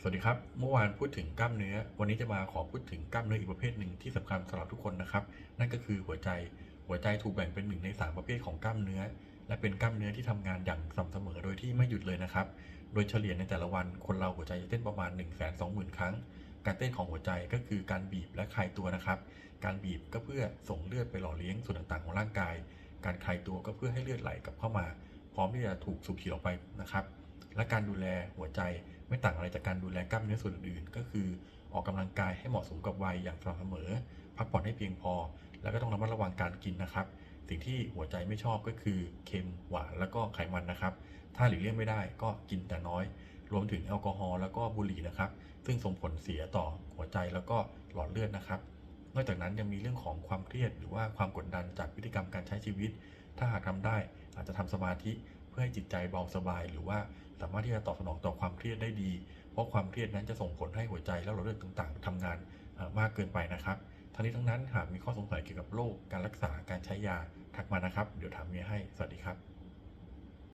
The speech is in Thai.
สวัสดีครับ เมื่อวานพูดถึงกล้ามเนื้อ วันนี้จะมาขอพูดถึงกล้ามเนื้ออีกประเภทหนึ่งที่สำคัญสำหรับทุกคนนะครับ นั่นก็คือหัวใจ หัวใจถูกแบ่งเป็นหนึ่งในสามประเภทของกล้ามเนื้อ และเป็นกล้ามเนื้อที่ทำงานอย่างสม่ำเสมอโดยที่ไม่หยุดเลยนะครับ โดยเฉลี่ยในแต่ละวันคนเราหัวใจจะเต้นประมาณ1 2 0 0 0 0ครั้ง การเต้นของหัวใจก็คือการบีบและคลายตัวนะครับ การบีบก็เพื่อส่งเลือดไปหล่อเลี้ยงส่วนต่างๆของร่างกาย การคลายตัวก็เพื่อให้เลือดไหลกลับเข้ามา พร้อมที่จะถูกสูบฉีดออกไปนะครับ และการดูแลหัวใจ ไม่ต่างอะไรจากการดูแลกล้ามเนื้อส่วนอื่นๆ ก็คือออกกำลังกายให้เหมาะสมกับวัยอย่างสม่ำเสมอ พักผ่อนให้เพียงพอ แล้วก็ต้องระมัดระวังการกินนะครับ สิ่งที่หัวใจไม่ชอบก็คือเค็มหวานแล้วก็ไขมันนะครับ ถ้าหลีกเลี่ยงไม่ได้ก็กินแต่น้อย รวมถึงแอลกอฮอล์แล้วก็บุหรี่นะครับ ซึ่งส่งผลเสียต่อหัวใจแล้วก็หลอดเลือดนะครับนอกจากนั้นยังมีเรื่องของความเครียดหรือว่าความกดดันจากพฤติกรรมการใช้ชีวิต ถ้าหากทำได้อาจจะทำสมาธิ พื่อให้จิตใจเบาสบาย หรือว่าสามารถที่จะตอบสนองต่อความเครียดได้ดี เพราะความเครียดนั้นจะส่งผลให้หัวใจและหลอดเลือดต่างๆทำงานมากเกินไปนะครับทั้งนี้ทั้งนั้นหากมีข้อสงสัยเกี่ยวกับโรคการรักษาการใช้ยาทักมานะครับ เดี๋ยวถามเมียให้สวัสดีครับ